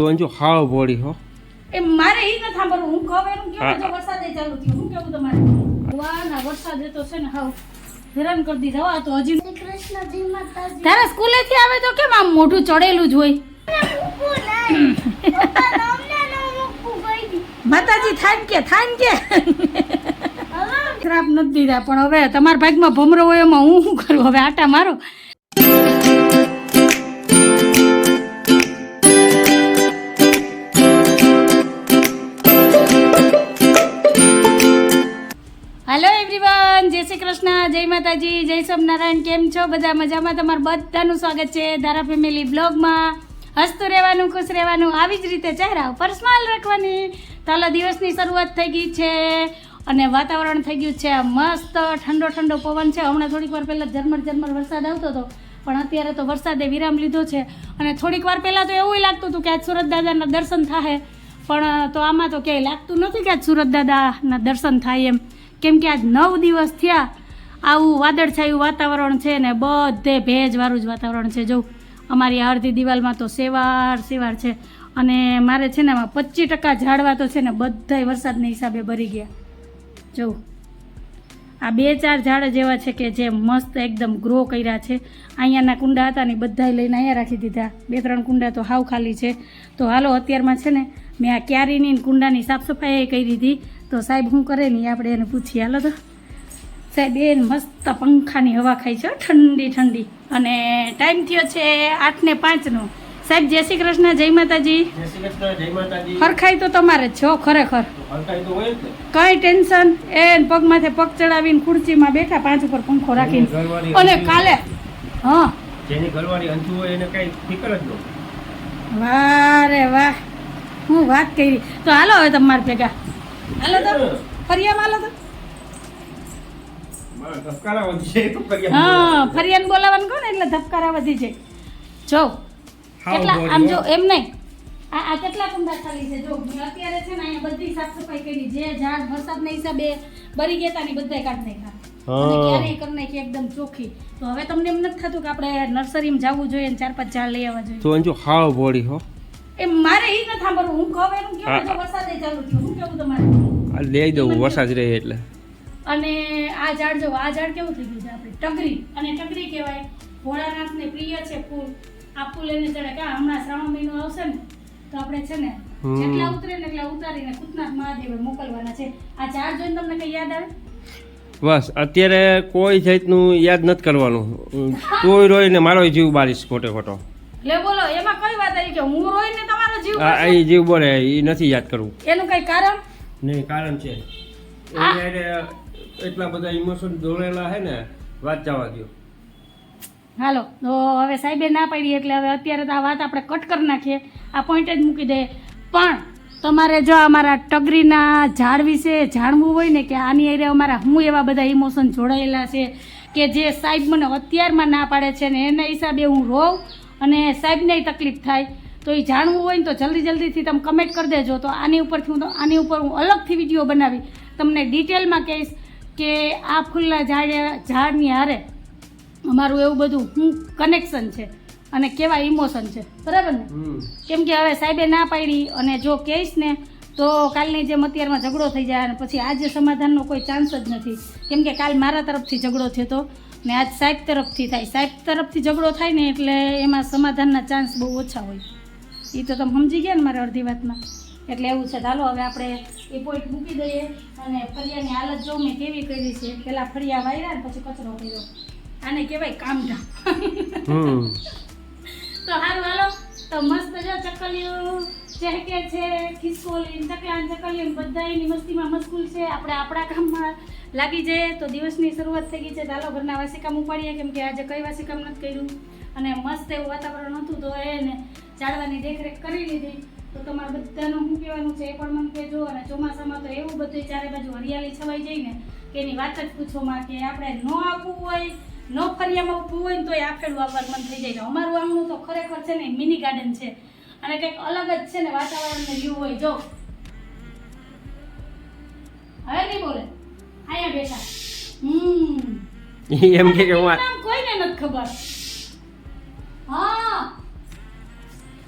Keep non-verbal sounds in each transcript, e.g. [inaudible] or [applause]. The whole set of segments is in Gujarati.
તો અંજુ હાવ ભોળી હો. એ મારે ઈ ન સાંભળવું. હું કહું એનું. કેવું જો વરસાદે ચાલુ થયો. હું કેવું તમારે? વાહ ના વરસાદે તો છે ને હાવ હેરાન કરી દીધા. હો, તો હજી તારા સ્કૂલે થી આવે તો કેમ આમ મોઢું ચડેલું જ હોય? માતાજી થાન કે થાન કે. ખરાબ નથી દીધા પણ હવે તમારા ભાગમાં ભમરો હોય એમાં હું શું કરું? હવે આટા મારો. શ્રી કૃષ્ણ, જય માતાજી, જય સ્વામિનારાયણ, કેમ છો? બધા મજામાં? તમારું બધાનું સ્વાગત છે ધારા ફેમિલી બ્લોગમાં. હસતું રહેવાનું, ખુશ રહેવાનું, આવી જ રીતે ચહેરા ઉપર સ્માઇલ રાખવાની. તાલા દિવસની શરૂઆત થઈ ગઈ છે અને વાતાવરણ થઈ ગયું છે મસ્ત, ઠંડો ઠંડો પવન છે. હમણાં થોડીક વાર પહેલાં ઝરમર ઝરમર વરસાદ આવતો હતો, પણ અત્યારે તો વરસાદે વિરામ લીધો છે. અને થોડીક વાર પહેલાં તો એવું લાગતું હતું કે આજ સુરત દાદાના દર્શન થાય પણ તો આમાં તો ક્યાંય લાગતું નથી કે આજ સુરત દાદાના દર્શન થાય એમ. કેમ કે આજ નવ દિવસ થયા, આવું વાદળછાયું વાતાવરણ છે ને બધે ભેજવાળું જ વાતાવરણ છે. જો, અમારી અડધી દિવાલમાં તો સેવાર સેવાર છે. અને મારે છે ને આમાં પચીસ ટકા ઝાડવા તો છે ને બધાય વરસાદના હિસાબે ભરી ગયા. જો, આ બે ચાર ઝાડ જેવા છે કે જે મસ્ત એકદમ ગ્રો કર્યા છે. અહીંયાના કુંડા હતા ને બધા લઈને અહીંયા રાખી દીધા. બે ત્રણ કુંડા તો હાવ ખાલી છે. તો હાલો, અત્યારમાં છે ને મેં આ ક્યારીની કુંડાની સાફ સફાઈ કરી દીધી. તો સાહેબ શું કરે ને આપણે એને પૂછીએ હાલો તો. સાહેબ એને મસ્ત પંખાની હવા ખાય છે ઠંડી ઠંડી. અને ટાઈમ થયો છે આઠ ને પાંચનો. સાહેબ જય શ્રી કૃષ્ણ જય માતાજી. હરખાઈ તો તમારે જ છો ખરેખર. કઈ ટેન્શન એ પગ માથે પગ ચડાવીને ખુરશીમાં બેઠા પાંચ ઉપર પંખો રાખીને. અને કાલે હા. જેની ઘરવાળી અંજુ હોય એને કઈ ફિકર જ ન વાહ રે વાહ. હું વાત કરી. તો હાલો હવે તમારા ભેગા. હાલો તો ફરિયામાં હાલો તો. મારા ધબકારા વધી જાય તો કરીએ. હા ફરિયાને બોલાવવાનું કહો ને એટલે ધબકારા વધી જાય. જો કેટલા આમ જો એમ નહીં. આ આ કેટલા કુંડા ખાલી છે? જો અત્યારે છે ને અહીંયા બધી સાફ સફાઈ કરી જે ઝાડ વરસાદના હિસાબે બરી ગયા ની બધાય કાઢી નાખ્યા. ક્યારેય કરી નાખી એકદમ ચોખ્ખી. તો હવે તમને એમ નથી થતું કે આપણે નર્સરીમાં જવું જોઈએ ચાર પાંચ ઝાડ લઈ આવવા જોઈએ. તો અંજુ હાવ ભોળી હો. એ મારે ઈ ન સાંભળવું. હું કહું એનું કેવું જો વરસાદે ચાલુ થયું. હું કેવું તમારે? આ લઈ દઉં વરસાદ રહે એટલે. અને આ ઝાડ જો આ ઝાડ કેવું થઈ ગયું છે આપણે? ટગરી અને ટગરી કહેવાય. ભોળાનાથને પ્રિય છે ફૂલ. આ ફૂલ એને ચડે કે હમણાં શ્રાવણ મહિનો આવશે ને તો આપણે છે ને. જેટલા ઉતરે ને એટલા ઉતારીને કુતનાથ મહાદેવે મોકલવાના છે. આ ઝાડ જોઈને તમને કઈ યાદ આવે? બસ અત્યારે કોઈ જાતનું યાદ નથી કરવાનું. તોય રોઈને મારો જીવ બારીશ ખોટે ખોટો લે બોલો એમાં કઈ વાત આવી કે હું રોઈને તમારો જીવ હા એ જીવ બોલે એ નથી યાદ કરવું એનું કઈ કારણ? નહીં કારણ છે. આ- એને એટલા બધા ઇમોશન જોડેલા હે ને વાત જવા દો હાલો તો હવે સાહેબે ના પાડી એટલે હવે અત્યારે તો આ વાત આપણે કટ કરી નાખીએ. આ પોઈન્ટ જ મૂકી દઈએ પણ તમારે જો અમારા ટગરીના ઝાડ વિશે જાણવું હોય ને કે આની એરિયા અમારા હું એવા બધા ઇમોશન જોડાયેલા છે કે જે સાહેબ મને અત્યારમાં ના પાડે છે ને એના હિસાબે હું રોવ અને સાહેબને તકલીફ થાય. તો એ જાણવું હોય ને તો જલ્દી જલ્દીથી તમે કમેન્ટ કરી દેજો. તો આની ઉપરથી હું તો આની ઉપર હું અલગથી વીડિયો બનાવી. તમને ડિટેલમાં કહીશ કે આ ફૂલના ઝાડ ઝાડની હારે અમારું એવું બધું હું કનેક્શન છે અને કેવા ઇમોશન છે. બરાબર ને? કેમ કે હવે સાહેબે ના પાડી અને જો કહીશ ને તો કાલની જેમ અત્યારમાં ઝઘડો થઈ જાય અને પછી આજે સમાધાનનો કોઈ ચાન્સ જ નથી. કેમ કે કાલ મારા તરફથી ઝઘડો થયો હતો. ને આજ સાહેબ તરફથી થાય. સાહેબ તરફથી ઝઘડો થાય ને એટલે એમાં સમાધાનના ચાન્સ બહુ ઓછા હોય. એ તો તમે સમજી ગયા ને મારે અડધી વાતમાં? એટલે એવું છે. ચાલો હવે આપણે એ પોઈન્ટ મૂકી દઈએ અને ફળિયાની હાલત જો મેં કેવી કરી છે. પહેલાં ફળિયા વાયરા ને પછી કચરો કર્યો. આને કહેવાય કામઢા. તો સારું હાલો. તો મસ્ત જો ચકલીઓ. ચહેકે છે ખિસકોલી ચકલા ને ચકલીઓ બધા એની મસ્તીમાં મશગુલ છે. આપણે આપણા કામમાં લાગી જઈએ તો દિવસની શરૂઆત થઈ ગઈ છે. ચાલો ઘરના વાસી કામ ઉપાડીએ, કેમ કે આજે કઈ વાસી કામ નથી કર્યું. અને મસ્ત એવું વાતાવરણ હતું તો એને ઝાડવાની દેખરેખ કરી લીધી. તો તમારે બધાનું શું કહેવાનું છે એ પણ મને કહેજો. અને ચોમાસામાં તો એવું બધું ચારે બાજુ હરિયાળી છવાઈ જાય ને, કે એની વાત જ પૂછોમાં કે આપણે ન આપવું હોય, ન ફરિયામાં ઊભું હોય ને તો એ આફેલું આવવાનું મન થઈ જાય. અમારું આંગણું તો ખરેખર છે ને મિની ગાર્ડન છે. અને કંઈક અલગ જ છે ને વાતાવરણને વ્યૂ હોય જો. હવે નહીં બોલે. અહીંયા બેઠા. હમ. એમ કે હું કોઈને નથી ખબર. હા.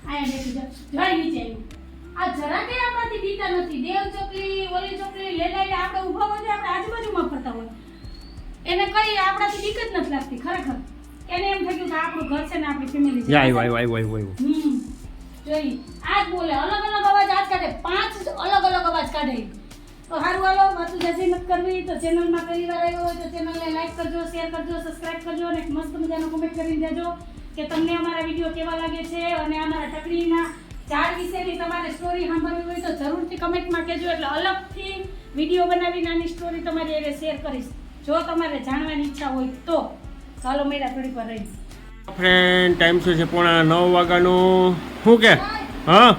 અહીંયા બેસી જાવ જય નીચે આવ્યું આ જરા કે આપણાથી બીતા નથી. દેવ ચોકલી ઓલી ચોકલી લેલાઈને આપણે ઊભા હોય આપણે આજુબાજુમાં ફરતા હોય. એને કઈ આપણાથી બીક જ નથી લાગતી ખરેખર. એને એમ થયું કે આપણું ઘર છે ને આપણી ફેમિલી છે. આવ્યું આવ્યું આવ્યો આવ્યો જોઈ. આજ બોલે, અલગ અલગ અવાજ આજ કાઢે. પાંચ અલગ અલગ અવાજ કાઢે. તો સારું હાલો વાતું જજી મત કરવી તો ચેનલમાં પહેલી વાર આવ્યો હોય તો ચેનલને લાઈક કરજો શેર કરજો સબસ્ક્રાઈબ કરજો અને મસ્ત મજાનો કમેન્ટ કરીને દેજો કે તમને અમારા વીડિયો કેવા લાગે છે અને અમારા ટકડીના ચાર વિશેની તમારે સ્ટોરી સાંભળવી હોય તો જરૂરથી કમેન્ટમાં કહેજો. એટલે અલગથી વીડિયો બનાવી નાની સ્ટોરી તમારી એને શેર કરીશ. જો તમારે જાણવાની ઈચ્છા હોય તો. ચાલો મેળા થોડીક વાર રહી ફ્રેન્ડ ટાઈમ શું છે? પોણા નવ વાગ્યાનું. શું કે? હા?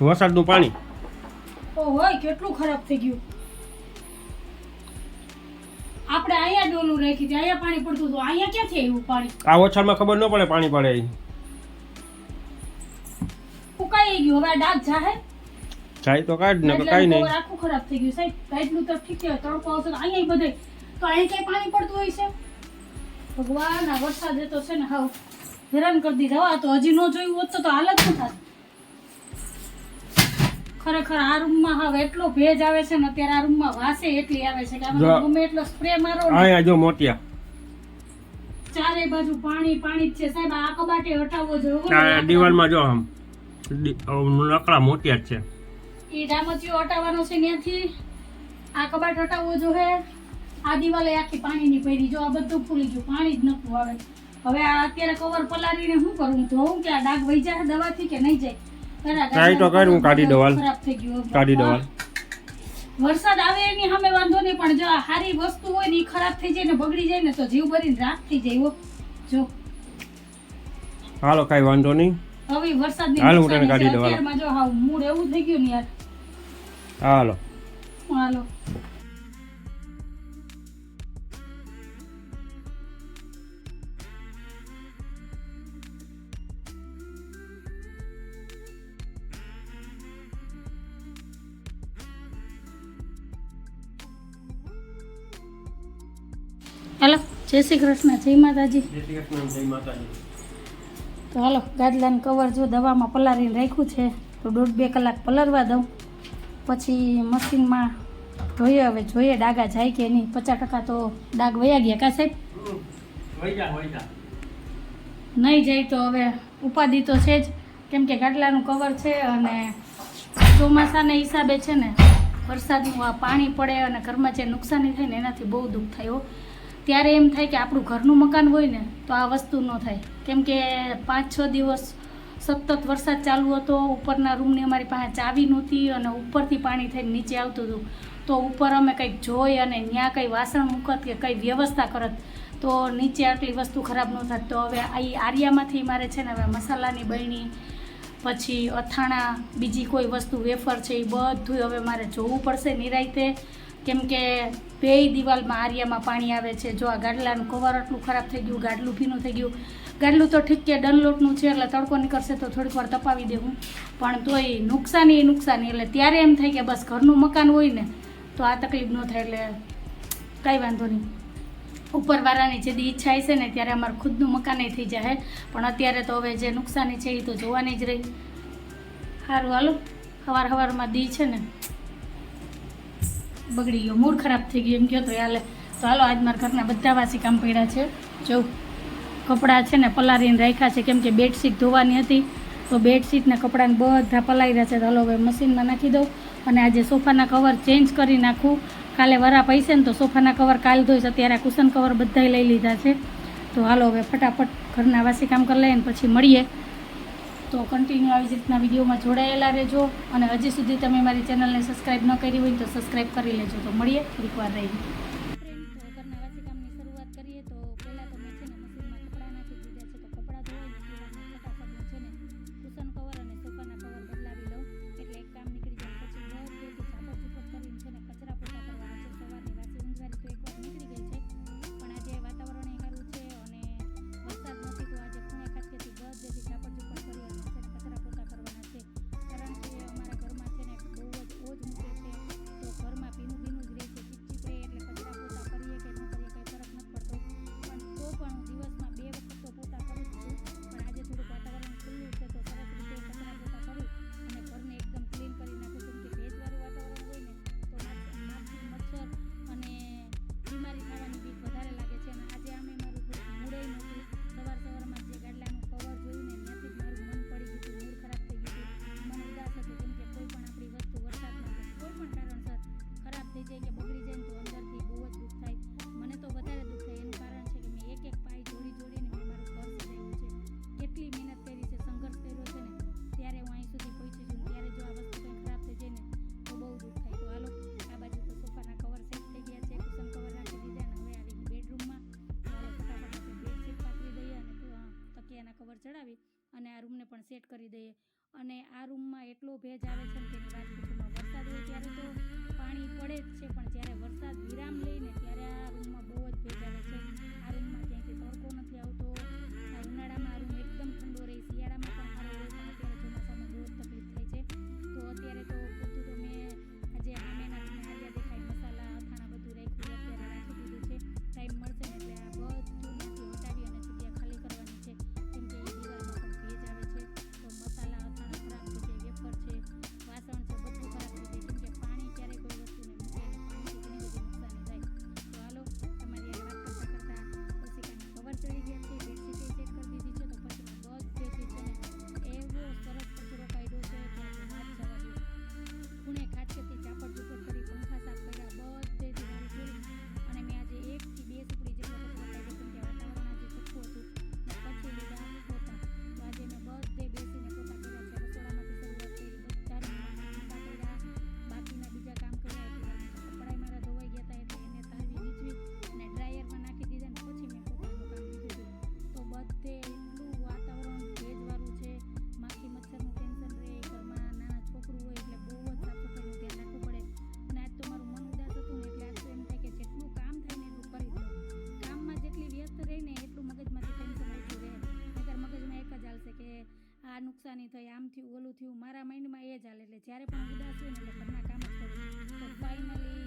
વરસાદનું પાણી. હોય કેટલું ખરાબ થઈ ગયું. આપણે અહીંયા ડોલું રાખી હતી અહીંયા પાણી પડતું હતું. અહીંયા ક્યાંથી આવ્યું પાણી? આ ઓછામાં ખબર ન પડે પાણી પડે. ઈ. ફૂંકાઈ ગયું? હવે ડાક જાહે? જાય તો કાઢ ને એટલે નહીં. આખું ખરાબ થઈ ગયું. સાહેબ ગાઈડનું તો ઠીક છે તડકો આવશે અહીંયા બધે તો અહીંયા ક્યાંય પાણી પડતું હોય છે? ભગવાન આ વરસાદ તો છે ને હાવ હેરાન કરી દીધા. આ તો હજી ન જોયું હોત તો હાલત ન થાત. ખરેખર આ રૂમમાં હવે એટલો ભેજ આવે છે ને અત્યારે આ રૂમમાં વાસે એટલી આવે છે કે આમાં ગમે એટલો સ્પ્રે મારો અહીંયા જો મોટિયા ચારે બાજુ પાણી પાણી જ છે. સાહેબ આ કબાટે હટાવવો જોઈએ. દિવાલમાં જો આમ નકળા મોતિયા જ છે. એ ડામચીઓ હટાવવાનો છે ત્યાંથી આ કબાટ હટાવવો જોઈએ. આ દિવાલે આખી પાણીની પહેરી જો આ બધું ફૂલી ગયું પાણી જ નતું આવે. હવે આ અત્યારે કવર પલાળીને શું કરું? ધોઉં કે આ ડાઘ વહી જાય દવાથી કે નહીં જાય? ટ્રાય તો કર, હું કાઢી દવાલ. ખરાબ થઈ ગયું કાઢી દવાલ. વરસાદ આવે એની સામે વાંધો નહીં પણ જો આ સારી વસ્તુ હોય ને એ ખરાબ થઈ જાય ને બગડી જાય ને તો જીવ ભરીને રાખ થઈ જાય જો. હાલો કાઈ વાંધો નહીં. હવે વરસાદની હાલ, હું તને કાઢી દવાલ. અત્યારમાં જો હા મૂડ એવું થઈ ગયું ને યાર. હાલો. હાલો. હાલો જય શ્રી કૃષ્ણ જય માતાજી. જય શ્રી કૃષ્ણ જય માતાજી. તો હાલો ગાદલાનું કવર જો દવામાં પલાળીને રાખ્યું છે તો દોઢ બે કલાક પલરવા દઉં. પછી મશીનમાં જોઈએ હવે જોઈએ ડાગા જાય કે નહીં. પચાસ ટકા તો ડાગ વયા ગયા કા સાહેબ? નહીં જાય તો હવે ઉપાધિ તો છે જ. કેમ કે ગાડલાનું કવર છે અને ચોમાસાના હિસાબે છે ને વરસાદનું આ પાણી પડે અને ઘરમાં જે નુકસાની થાય ને એનાથી બહુ દુઃખ થાય ત્યારે એમ થાય કે આપણું ઘરનું મકાન હોય ને, તો આ વસ્તુ ન થાય. કેમ કે પાંચ છ દિવસ સતત વરસાદ ચાલુ હતો, ઉપરના રૂમની અમારી પાસે ચાવી નહોતી અને ઉપરથી પાણી થઈને નીચે આવતું હતું. તો ઉપર અમે કંઈક જોઈ અને ત્યાં કંઈ વાસણ મૂકત કે કંઈ વ્યવસ્થા કરત, તો નીચે આટલી વસ્તુ ખરાબ ન થાત. તો હવે આ આર્યામાંથી મારે છે ને હવે મસાલાની બરણી, પછી અથાણા, બીજી કોઈ વસ્તુ વેફર છે એ બધું હવે મારે જોવું પડશે નિરાયતે. કેમ કે બેય દિવાલમાં આરિયામાં પાણી આવે છે. જો આ ગાડલાનું કવર આટલું ખરાબ થઈ ગયું, ગાડલું ભીનું થઈ ગયું. ગાડલું તો ઠીક કે ડનલોટનું છે, એટલે તડકો નીકળશે તો થોડીક વાર તપાવી દેવું. પણ તોય નુકસાની નુકસાની, એટલે ત્યારે એમ થાય કે બસ ઘરનું મકાન હોય ને, તો આ તકલીફ ન થાય, એટલે કાંઈ વાંધો નહીં. ઉપરવાળાની જે ઈચ્છા હશે ને, ત્યારે અમારું ખુદનું મકાન થઈ જાય પણ અત્યારે તો હવે જે નુકસાની છે એ તો જોવાની જ રહી. સારું હાલો. સવાર સવારમાં દી છે ને બગડી ગયો. મૂડ ખરાબ થઈ ગયો એમ કહો તો હાલે. તો હાલો, આજ મારા ઘરના બધા વાસી કામ પડ્યા છે. જો, કપડાં છે ને પલાળીને રાખ્યા છે. કેમ કે બેડશીટ ધોવાની હતી, તો બેડશીટના કપડાને બધા પલાળી રહ્યા છે. તો હાલો, હવે મશીનમાં નાખી દઉં અને આજે સોફાના કવર ચેન્જ કરી નાખું. કાલે વરા પૈસે ને તો સોફાના કવર કાલ ધોઈશ. અત્યારે આ કુશન કવર બધાય લઈ લીધા છે. તો હાલો, હવે ફટાફટ ઘરના વાસી કામ કરી લઈએ ને પછી મળીએ. તો કન્ટિન્યુ આવી જ રીતના વિડીયોમાં જોડાયેલા રહેજો અને હજી સુધી તમે મારી ચેનલને સબસ્ક્રાઈબ ન કરી હોય તો સબસ્ક્રાઇબ કરી લેજો. તો મળીએ થોડીક વાર રહીને રૂમને પણ સેટ કરી દઈએ. અને આ રૂમમાં એટલો ભેજ આવે છે કે વાત વરસાદ હોય ત્યારે તો પાણી પડે જ છે, પણ જ્યારે વરસાદ વિરામ લઈને ત્યારે જ્યારે પણ ઉદાસ હોય ને એટલે ઘરના કામ જ કરું તો ફાઇનલી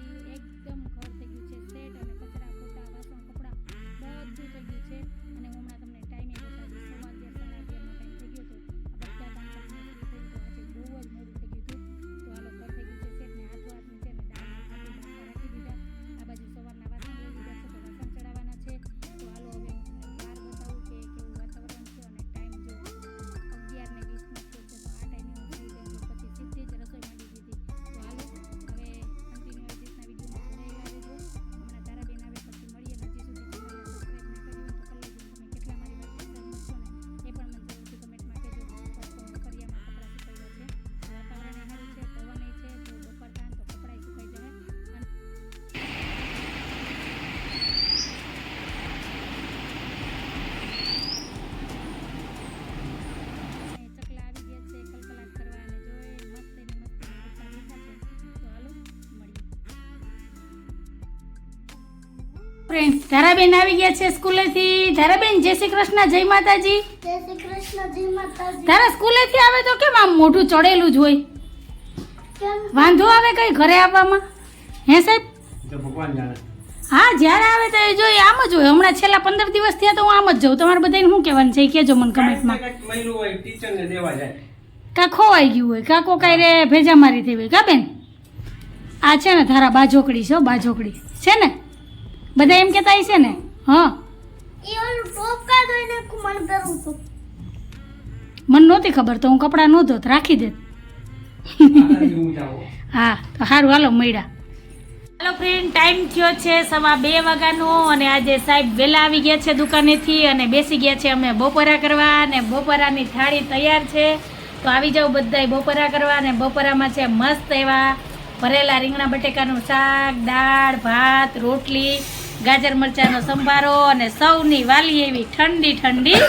ફ્રેન્ડ ધારાબેન આવી ગયા છે સ્કૂલેથી. ધારાબેન જય શ્રી કૃષ્ણ જય માતાજી. જય શ્રી કૃષ્ણ જય માતાજી. તારા સ્કૂલેથી આવે તો કેમ આમ મોઢું ચડેલું જ હોય? વાંધો આવે કઈ ઘરે આવવામાં? હે સાહેબ? ભગવાન જાણે. હા જ્યારે આવે તો એ જોઈએ આમ જ હોય. હમણાં છેલ્લા પંદર દિવસ થયા તો હું આમ જ જાઉં. તમારે બધાને શું કહેવાનું છે? કહેજો મને કમેન્ટમાં કાંઈક મહિલું હોય ટીચરને દેવા જાય. કાં ખોવાઈ ગયું હોય. કાં કોઈ રે ભેજા મારી થઈ હોય. કા બેન? આ છે ને તારા બાજોકડી છે બાજોકડી. છે ને? બધા એમ કહેતા હશે ને? હા. એ ઓલું ટોપકા જોઈને મને નહોતી ખબર તો હું કપડાં ન ધોત રાખી દેત. આ હું જાઉં હા તો સારું હાલો મળ્યા. હાલો ફ્રેન્ડ ટાઈમ થયો છે સવા બે વાગ્યાનો અને આજે સાહેબ વહેલા આવી ગયા છે દુકાનેથી અને બેસી ગયા છે અમે બપોરા કરવા અને બપોરાની થાળી તૈયાર છે. તો આવી જાઓ બધાય બપોરા કરવા અને બપોરામાં છે મસ્ત એવા ભરેલા રીંગણા બટેકાનું શાક દાળ ભાત રોટલી ગાજર મરચાંનો સંભારો અને સૌની વાલી એવી ઠંડી ઠંડી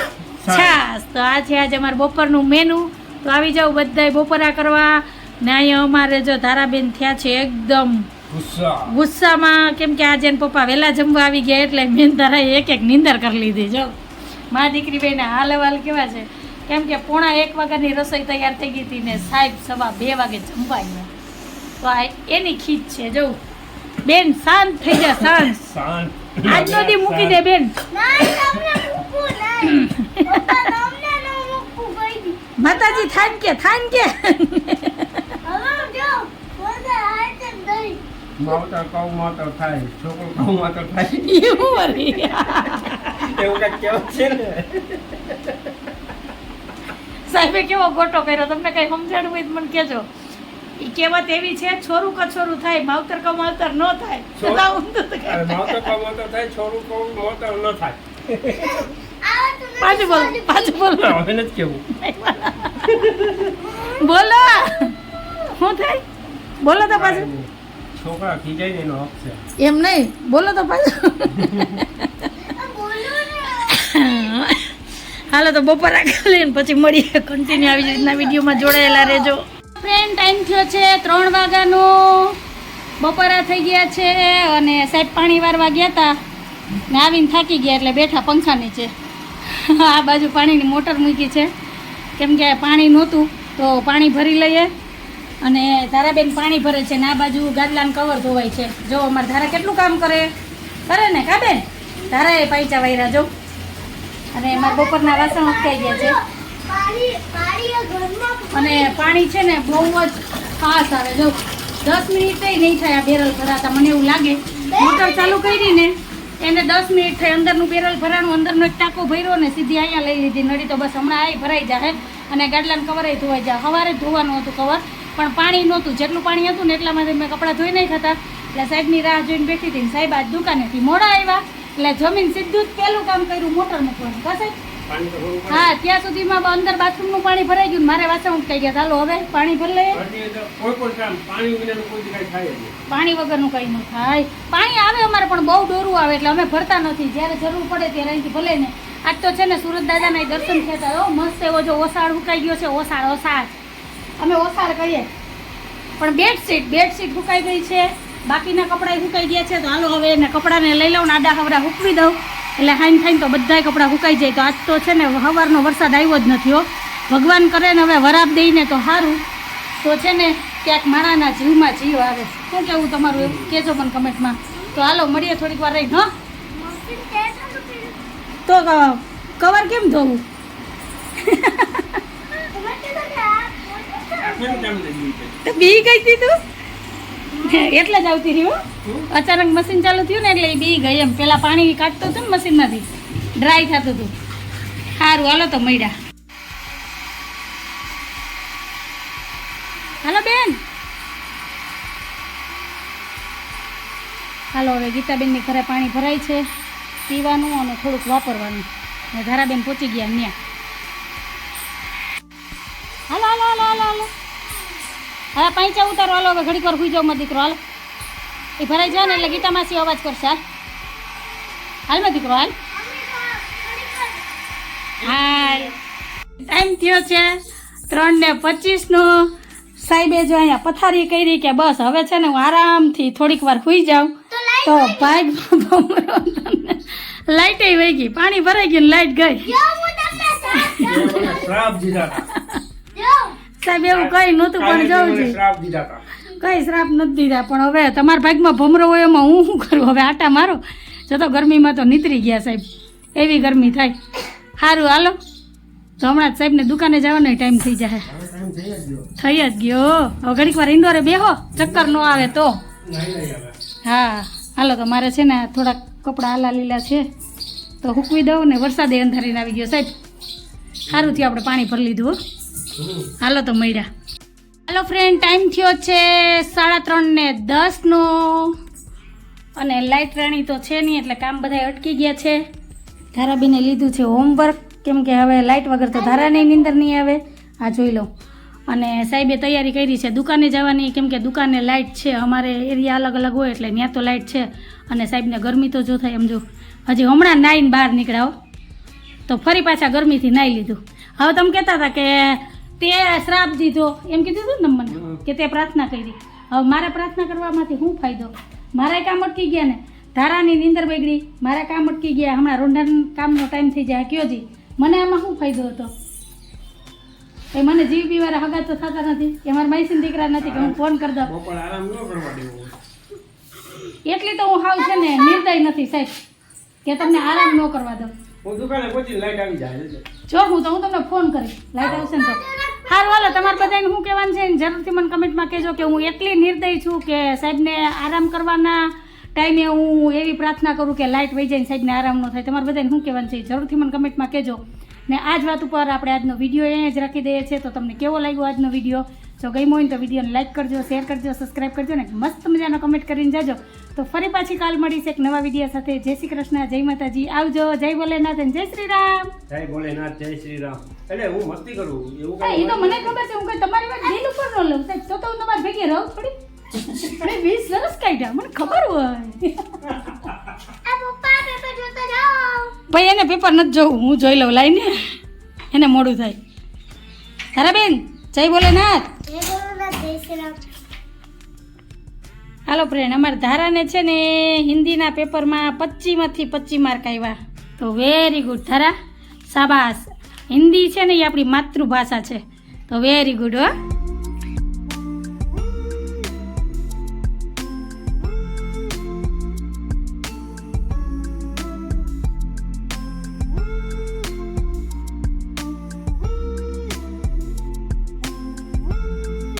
છાશ. તો આ છે આજે અમારું બપોરનું મેનુ તો આવી જાઓ બધાય બપોરા કરવા. ને અહીંયા અમારે જો ધારાબેન થયા છે એકદમ ગુસ્સામાં. કેમ કે આજે પપ્પા વહેલા જમવા આવી ગયા એટલે મેન તારા એક એક નિંદર કરી લીધી. જો મા દીકરી બેને હાલ હવાલ કેવા છે? કેમ કે પોણા એક વાગ્યાની રસોઈ તૈયાર થઈ ગઈ હતી ને સાહેબ સવા બે વાગે જમવાય તો આ એની ખીચ છે. જો બેન શાંત થઈ જા શાંત. શાંત. આજનો દી મૂકી દે બેન. માતાજી થાન કે થાન કે. માવતર કહું માવતર થાય છોકરો કહું માવતર થાય. એવું વળી. એવું કાંઈક કહેવત છે ને? સાહેબે કેવો ગોટો કર્યો? તમને કઈ સમજાણું હોય તો મને કહેજો. ઈ કહેવત એવી છે છોરું કછોરું થાય માવતર ક માવતર ન થાય. સદા ઊંધું માવતર કહું માવતર થાય છોરું કહું માવતર ન થાય. પાછું બોલો પાછું બોલો. હવે નથી કેવું બોલો. શું થાય? બોલો તો પાછું. છોકરા ખીજાય ને એનો હક છે. એમ નહીં. બોલો તો પાછું. હાલો તો બપોર કરી લઈને પછી મળીએ. કન્ટિન્યુ આવી રીતના વિડીયોમાં જોડાયેલા રહેજો. ફ્રેન્ડ ટાઈમ થયો છે ત્રણ વાગ્યાનો. બપોરા થઈ ગયા છે અને સાહેબ પાણી વારવા ગયા હતા ને આવીને થાકી ગયા એટલે બેઠા પંખા નીચે. આ બાજુ પાણીની મોટર મૂકી છે. કેમ કે પાણી નહોતું, તો પાણી ભરી લઈએ. અને તારાબેન પાણી ભરે છે ને આ બાજુ ગાદલાનું કવર ધોવાય છે. જો અમારે ધારા કેટલું કામ કરે? કરે ને કાબેન બેન? એ પાઈચા વાયરા જો. અને મારા બપોરના વાસણ ઉટકાઈ ગયા છે. અને પાણી. છે ને બહુ જ ખાસ આવે. જો દસ મિનિટ નહીં થાય આ બેરલ ભરાતા. મને એવું લાગે. મોટર ચાલુ કરી ને એને દસ મિનિટ થઈ અંદરનું બેરલ ભરાણું અંદરનો એક ટાંકો ભર્યો ને સીધી અહીંયા લઈ લીધી. નડી તો બસ હમણાં આ ભરાઈ જાય અને ગાડલાને કવર ધોવાઈ જાય. સવારે ધોવાનું હતું કવર પણ પાણી નહોતું. જેટલું પાણી હતું ને એટલામાં મેં કપડાં ધોઈ નહીં થતા એટલે સાહેબની રાહ જોઈને બેઠી હતી સાહેબ આજ દુકાનેથી મોડા આવ્યા. એટલે જમીન સીધું જ પહેલું કામ કર્યું મોટર મૂકવાનું. કા હા ત્યાં સુધીમાં અંદર બાથરૂમનું પાણી ભરાઈ ગયું મારે વાસણ ઉટકાઈ ગયા. ચાલો હવે પાણી ભરી લઈએ. કોઈ પણ કામ દી થાય પાણી વગરનું કંઈ ન થાય. પાણી આવે અમારે પણ બહુ ડોરું આવે એટલે અમે ભરતા નથી. જ્યારે જરૂર પડે ત્યારે અહીંથી ભલે ને. આજ તો છે ને સુરત દાદાના દર્શન થયા હતા. મસ્ત એવો જો ઓસાળ ઉકાઈ ગયો છે. ઓસાળ ઓસાળ. અમે ઓસાળ કહીએ પણ બેડશીટ બેડશીટ સુકાઈ ગઈ છે. બાકીના કપડાં સુકાઈ ગયા છે. તો હાલો હવે એને કપડાને લઈ લઉં ને આડા હવડા હૂકવી દઉં. એટલે હાઈન ખાઈને તો બધાય કપડાં સુકાઈ જાય. તો આજ તો છે ને સવારનો વરસાદ આવ્યો જ નથી હો. ભગવાન કરે ને હવે વરાપ દઈને તો સારું તો છે ને ક્યાંક માણાના જીવમાં જીવ આવે. શું કેવું તમારું એવું કહેજો પણ કમેન્ટમાં. તો હાલો મળીએ થોડીક વાર રહી હા. તે કવર કેમ ધોવું? [laughs] બી કઈ તું એટલે જ આવતી રહી અચાનક મશીન ચાલુ થયું ને એટલે એ બી ગઈ એમ. પેલા પાણી કાઢતો હતું ને મશીનમાંથી ડ્રાય થતું હતું. સારું હાલો તો મળ્યા. હાલો બેન. હાલો, હવે ગીતાબેનની ઘરે પાણી ભરાય છે. પીવાનું અને થોડુંક વાપરવાનું. ધારાબેન પહોંચી ગયા ત્યાં હાલો હાલો હાલો હાલો હાલો. હવે પૈસા ઉતારો હાલો હવે ઘડીક વાર હુઈ જાવ મારો દીકરો હાલ. એ ભરાઈ જાય ને એટલે ગીતા માસી અવાજ કરશે હાલ. હાલ મારો દીકરો હાલ. હાલ. ટાઈમ થયો છે ત્રણ ને પચીસનો. સાહેબે જો અહીંયા પથારી કરી કે બસ હવે છે ને હું આરામથી થોડીક વાર હુઈ જાઉં. તો ભાઈ લાઈટ વહી ગઈ પાણી ભરાઈ ગયું લાઈટ ગઈ. શ્રાપ દીધા હતા જો સાહેબ એવું કઈ નહોતું પણ જવું છે. શ્રાપ દીધા હતા. કઈ શ્રાપ નથી દીધા પણ હવે તમારા ભાગમાં ભમરો હોય એમાં હું શું કરું? હવે આટા મારો. જતો તો ગરમીમાં તો નીતરી ગયા સાહેબ. એવી ગરમી થાય. સારું હાલો. તો હમણાં જ સાહેબને દુકાને જવાનો ટાઈમ થઈ જાય થઈ જ ગયો. હવે ઘડીક વાર ઇન્ડોરે બેહો. ચક્કર ન આવે તો. હા. હાલો તો મારે છે ને થોડાક કપડાં આલા લીલા છે. તો હૂકવી દઉં ને વરસાદે અંધારીને આવી ગયો સાહેબ. સારું થયું આપણે પાણી ભરી લીધું. હાલો તો મળ્યા હાલો ફ્રેન્ડ ટાઈમ થયો છે સાડા ત્રણ ને દસનો અને લાઇટ રાણી તો છે નહીં, એટલે કામ બધા અટકી ગયા છે. ધારાબીને લીધું છે હોમવર્ક કેમ કે હવે લાઇટ વગર તો ધારાની નીંદર નહીં આવે. આ જોઈ લો. અને સાહેબે તૈયારી કરી છે દુકાને જવાની. કેમ કે દુકાને લાઇટ છે, અમારે એરિયા અલગ અલગ હોય એટલે ત્યાં તો લાઇટ છે. અને સાહેબને ગરમી તો જો થાય એમ જો. હજી હમણાં નાઈને બહાર નીકળાવો તો ફરી પાછા ગરમીથી નાહી લીધું. હવે તમે કહેતા હતા કે તે શ્રાપ દીધો. એમ કીધું હતું ને મને કે તે પ્રાર્થના કરી. હવે મારે પ્રાર્થના કરવામાંથી શું ફાયદો? મારા કામ અટકી ગયા ને. ધારાની નીંદર બગડી. મારા કામ અટકી ગયા. હમણાં રોંઢાના કામનો ટાઈમ થઈ જાય. કયો જી મને આમાં શું ફાયદો હતો? એ મને જીવ પીવાના હગા તો થતા નથી. કે મારા માઈસીન દીકરા નથી કે હું ફોન કરી દઉં એટલી તો હું હાવ છે ને નિર્દય નથી સાહેબ. કે તમને આરામ ન કરવા દઉં. હું દુકાને પહોંચી લાઈટ આવી જાય જો હું તો હું તમને ફોન કરીશ. લાઈટ આવશે ને તો. સારું હાલો, તમારે બધાને શું કહેવાનું છે? જરૂરથી મને કમેન્ટમાં કહેજો કે હું એટલી નિર્દય છું કે સાહેબને આરામ કરવાના ટાઈમે હું એવી પ્રાર્થના કરું કે લાઇટ વહી જાય સાહેબને આરામ ન થાય. તમારે બધાને શું કહેવાનું છે? જરૂરથી મને કમેન્ટમાં કહેજો. ને આ જ વાત ઉપર આપણે આજનો વીડિયો અહીંયા જ રાખી દઈએ છીએ. તો તમને કેવો લાગ્યો આજનો વીડિયો? જો ગમ્યો હોય તો વિડીયોને લાઈક કરજો શેર કરજો સબસ્ક્રાઈબ કરજો ને મસ્ત મજાનો કમેન્ટ કરીને જાજો. તો ફરી પાછી કાલ મળીશ એક નવા વીડિયો સાથે. જય શ્રી કૃષ્ણ જય માતાજી. આવજો જય ભોલેનાથ જય શ્રી રામ. જય ભોલેનાથ જય શ્રી રામ. એટલે હું મસ્તી કરું એવું એ તો મને ખબર છે હું કઈ તમારી વાત દિલ ઉપર ન લઉં. તો તો હું તમારી ભેગી રહું થોડી. અરે વીસ સરસ કાઢ્યા. મને ખબર હોય. ભાઈ એને પેપર નથી જોવું. હું જોઈ લઉં લાઈને. એને મોડું થાય. તારા બેન જય ભોલેનાથ. જય હાલો ફ્રેન્ડ અમારા ધારાને છે ને હિન્દીના પેપરમાં પચીમાંથી પચી માર્ક આવ્યા તો વેરી ગુડ ધારા, સાબાસ. હિન્દી છે ને એ આપણી માતૃભાષા છે. તો વેરી ગુડ હો.